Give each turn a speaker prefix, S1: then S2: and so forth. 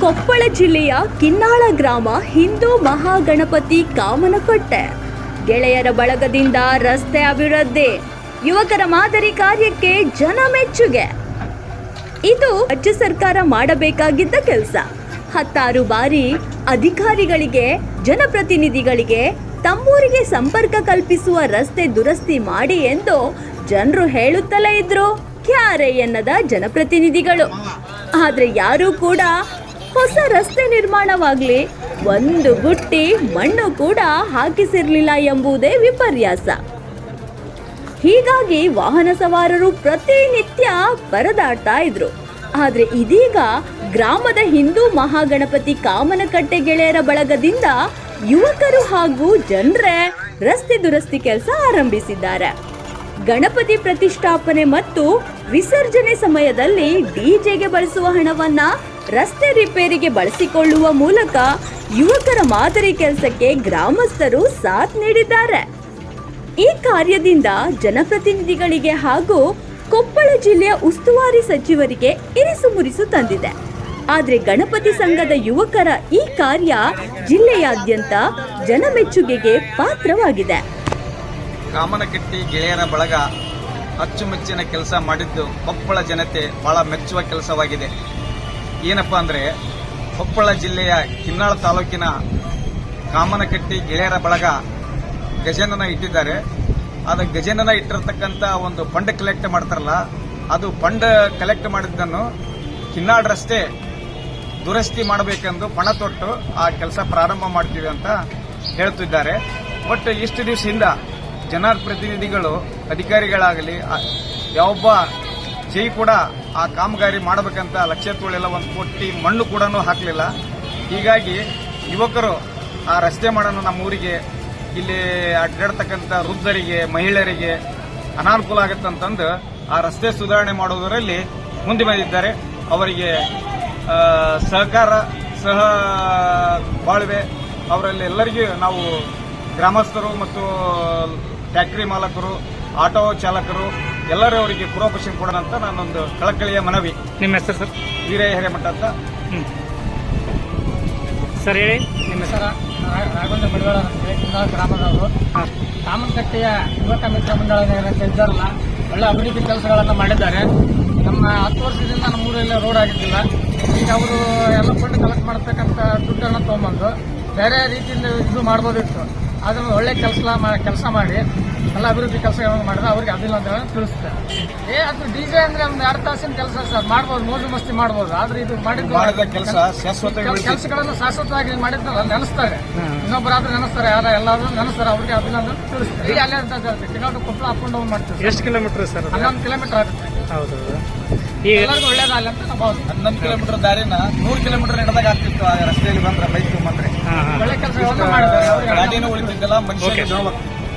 S1: ಕೊಪ್ಪಳ ಜಿಲ್ಲೆಯ ಕಿನ್ನಾಳ ಗ್ರಾಮ ಹಿಂದೂ ಮಹಾಗಣಪತಿ ಕಾಮನಕಟ್ಟೆ. ಗೆಳೆಯರ ಬಳಗದಿಂದ ರಸ್ತೆ ಅಭಿವೃದ್ಧಿ, ಯುವಕರ ಮಾದರಿ ಕಾರ್ಯಕ್ಕೆ ಜನ ಮೆಚ್ಚುಗೆ. ಇದು ರಾಜ್ಯ ಸರ್ಕಾರ ಮಾಡಬೇಕಾಗಿದ್ದ ಕೆಲಸ. ಹತ್ತಾರು ಬಾರಿ ಅಧಿಕಾರಿಗಳಿಗೆ, ಜನಪ್ರತಿನಿಧಿಗಳಿಗೆ ತಮ್ಮೂರಿಗೆ ಸಂಪರ್ಕ ಕಲ್ಪಿಸುವ ರಸ್ತೆ ದುರಸ್ತಿ ಮಾಡಿ ಎಂದು ಜನರು ಹೇಳುತ್ತಲೇ ಇದ್ರು. ಕ್ಯಾರೆ ಎನ್ನದ ಜನಪ್ರತಿನಿಧಿಗಳು. ಆದರೆ ಯಾರೂ ಕೂಡ ಹೊಸ ರಸ್ತೆ ನಿರ್ಮಾಣವಾಗಲಿ ಒಂದು ಗುಟ್ಟಿ ಮಣ್ಣು ಕೂಡ ಹಾಕಿಸಿರಲಿಲ್ಲ ಎಂಬುದೇ ವಿಪರ್ಯಾಸ. ಹೀಗಾಗಿ ವಾಹನ ಸವಾರರು ಪ್ರತಿನಿತ್ಯ ಪರದಾಡ್ತಾ ಇದ್ರು. ಆದರೆ ಇದೀಗ ಗ್ರಾಮದ ಹಿಂದೂ ಮಹಾಗಣಪತಿ ಕಾಮನಕಟ್ಟೆ ಗೆಳೆಯರ ಬಳಗದಿಂದ ಯುವಕರು ಹಾಗೂ ಜನರೇ ರಸ್ತೆ ದುರಸ್ತಿ ಕೆಲಸ ಆರಂಭಿಸಿದ್ದಾರೆ. ಗಣಪತಿ ಪ್ರತಿಷ್ಠಾಪನೆ ಮತ್ತು ವಿಸರ್ಜನೆ ಸಮಯದಲ್ಲಿ ಡಿಜೆಗೆ ಬಳಸುವ ಹಣವನ್ನ ರಸ್ತೆ ರಿಪೇರಿಗೆ ಬಳಸಿಕೊಳ್ಳುವ ಮೂಲಕ ಯುವಕರ ಮಾದರಿ ಕೆಲಸಕ್ಕೆ ಗ್ರಾಮಸ್ಥರು ಸಾಥ್ ನೀಡಿದ್ದಾರೆ. ಈ ಕಾರ್ಯದಿಂದ ಜನಪ್ರತಿನಿಧಿಗಳಿಗೆ ಹಾಗೂ ಕೊಪ್ಪಳ ಜಿಲ್ಲೆಯ ಉಸ್ತುವಾರಿ ಸಚಿವರಿಗೆ ಇರಿಸು ಮುರಿಸು ತಂದಿದೆ. ಆದರೆ ಗಣಪತಿ ಸಂಘದ ಯುವಕರ ಈ ಕಾರ್ಯ ಜಿಲ್ಲೆಯಾದ್ಯಂತ ಜನಮೆಚ್ಚುಗೆಗೆ ಪಾತ್ರವಾಗಿದೆ.
S2: ಕಾಮನಕಟ್ಟಿ ಗೆಳೆಯರ ಬಳಗ ಅಚ್ಚುಮೆಚ್ಚಿನ ಕೆಲಸ ಮಾಡಿದ್ದು ಕೊಪ್ಪಳ ಜನತೆ ಬಹಳ ಮೆಚ್ಚುವ ಕೆಲಸವಾಗಿದೆ. ಏನಪ್ಪಾ ಅಂದ್ರೆ ಕೊಪ್ಪಳ ಜಿಲ್ಲೆಯ ಕಿನ್ನಾಳ ತಾಲೂಕಿನ ಕಾಮನಕಟ್ಟಿ ಗೆಳೆಯರ ಬಳಗ ಗಜನನ ಇಟ್ಟಿದ್ದಾರೆ. ಅದು ಗಜನನ ಇಟ್ಟಿರತಕ್ಕಂತ ಒಂದು ಫಂಡ್ ಕಲೆಕ್ಟ್ ಮಾಡ್ತಾರಲ್ಲ, ಅದು ಫಂಡ್ ಕಲೆಕ್ಟ್ ಮಾಡಿದ್ದನ್ನು ಕಿನ್ನಾಳ ರಸ್ತೆ ದುರಸ್ತಿ ಮಾಡಬೇಕೆಂದು ಪಣ ತೊಟ್ಟು ಆ ಕೆಲಸ ಪ್ರಾರಂಭ ಮಾಡ್ತೀವಿ ಅಂತ ಹೇಳ್ತಿದ್ದಾರೆ. ಬಟ್ ಇಷ್ಟು ದಿವಸದಿಂದ ಜನಪ್ರತಿನಿಧಿಗಳು ಅಧಿಕಾರಿಗಳಾಗಲಿ ಯಾವೊಬ್ಬ ಜೈ ಕೂಡ ಆ ಕಾಮಗಾರಿ ಮಾಡಬೇಕಂತ ಲಕ್ಷ ತೋಳೆಲ್ಲ ಒಂದು ಕೊಟ್ಟಿ ಮಣ್ಣು ಕೂಡ ಹಾಕಲಿಲ್ಲ. ಹೀಗಾಗಿ ಯುವಕರು ಆ ರಸ್ತೆ ಮಾಡೋಣ ನಮ್ಮ ಊರಿಗೆ, ಇಲ್ಲಿ ಅಡ್ಡಾಡ್ತಕ್ಕಂಥ ವೃದ್ಧರಿಗೆ, ಮಹಿಳೆಯರಿಗೆ ಅನಾನುಕೂಲ ಆಗುತ್ತಂತಂದು ಆ ರಸ್ತೆ ಸುಧಾರಣೆ ಮಾಡುವುದರಲ್ಲಿ ಮುಂದೆ ಬಂದಿದ್ದಾರೆ. ಅವರಿಗೆ ಸಹಕಾರ, ಸಹ ಬಾಳ್ವೆ, ಅವರಲ್ಲಿ ಎಲ್ಲರಿಗೂ ನಾವು ಗ್ರಾಮಸ್ಥರು ಮತ್ತು ಫ್ಯಾಕ್ಟ್ರಿ ಮಾಲಕರು, ಆಟೋ ಚಾಲಕರು ಎಲ್ಲರೂ ಅವರಿಗೆ ಪೂರ್ವಪಕ್ಷ ಕೊಡೋಣ ಅಂತ ನಾನೊಂದು ಕಳಕಳಿಯ ಮನವಿ.
S3: ನಿಮ್ಮ ಹೆಸರು ಸರ್?
S2: ವೀರಯ್ಯ ಹಿರೇಮಠ ಅಂತ.
S3: ಹ್ಞೂ ಸರ್ ಹೇಳಿ ನಿಮ್ಮ ಹೆಸರು?
S4: ರಾಘವೇಂದ್ರ ಮಡಿವಾಳ ಗ್ರಾಮದವರು. ಕಾಮನಕಟ್ಟೆಯ ಯುವಕ ಮಿತ್ರ ಮಂಡಳ ಏನಂತ ಇದ್ದಾರಲ್ಲ ಒಳ್ಳೆ ಅಭಿವೃದ್ಧಿ ಕೆಲಸಗಳನ್ನು ಮಾಡಿದ್ದಾರೆ. ನಮ್ಮ ಹತ್ತು ವರ್ಷದಿಂದ ನಮ್ಮ ಊರಲ್ಲಿ ರೋಡ್ ಆಗಿದ್ದಿಲ್ಲ. ಈಗ ಅವರು ಎಲ್ಲ ಫಂಡ್ ಕಲೆಕ್ಟ್ ಮಾಡ್ತಕ್ಕಂಥ ದುಡ್ಡನ್ನು ತೊಗೊಂಬಂದು ಬೇರೆ ರೀತಿಯಿಂದ ಇದು ಮಾಡ್ಬೋದಿತ್ತು. ಅದನ್ನು ಒಳ್ಳೆ ಕೆಲಸ ಕೆಲಸ ಮಾಡಿ ಎಲ್ಲ ಅಭಿವೃದ್ಧಿ ಕೆಲಸಗಳನ್ನು ಮಾಡಿದ್ರೆ ಅವ್ರಿಗೆ ಅದಿಲ್ಲ ಅಭಿನಂದನೆ ತಿಳಿಸ್ತಾರೆ. ಏ ಅದು ಡಿಜೆ ಅಂದ್ರೆ ಒಂದು ಎರಡು ತಾಸಿನ ಕೆಲಸ ಸರ್. ಮಾಡ್ಬೋದು ಮೋಜು ಮಸ್ತಿ ಮಾಡ್ಬೋದು. ಆದ್ರೆ ಇದು
S2: ಮಾಡಿದ ಕೆಲಸ ಶಾಶ್ವತವಾಗಿ
S4: ಕೆಲಸಗಳನ್ನು ಶಾಶ್ವತವಾಗಿ ಮಾಡಿದ್ನಲ್ಲ ನೆನೆಸ್ತಾರೆ. ಇನ್ನೊಬ್ಬರಾದ್ರೂ ನೆನೆಸ್ತಾರೆ ಯಾರ ಎಲ್ಲಾದ್ರೂ ನೆನೆಸ್ತಾರೆ ಅವ್ರಿಗೆ ಅಭಿನಂದನೆ ತಿಳಿಸ್ತಾರೆ. ಈಗ ಅಲ್ಲೇ ಅಂತ ಕೊಪ್ಪಳ ಅಪ್ ಅಂಡ್ ಡೌನ್ ಮಾಡ್ತೀವಿ
S3: ಎಷ್ಟು ಕಿಲೋಮೀಟರ್ ಸರ್
S4: ಹನ್ನೊಂದು ಕಿಲೋಮೀಟರ್ ಆಗುತ್ತೆ.
S3: ಹೌದು
S4: ಎಲ್ಲರಿಗೂ ಒಳ್ಳೇದಾಗಲಿ ಅಂತ ನಾವು
S2: ಹನ್ನೊಂದು ಕಿಲೋಮೀಟರ್ ದಾರಿನ ನೂರು ಕಿಲೋಮೀಟರ್ ನಡೆದಾಗ ಆಗ್ತಿತ್ತು ಆ ರಸ್ತೆಯಲ್ಲಿ ಬಂದ್ರೆ ಬೈಕ್ ಬಂದ್ರೆ
S4: ಒಳ್ಳೆ ಕೆಲಸ ಮಾಡಿದ್ದಾರೆ
S2: ಗಾಡಿನೂ ಉಳಿತಿದ್ದಲ್ಲ ಮನುಷ್ಯ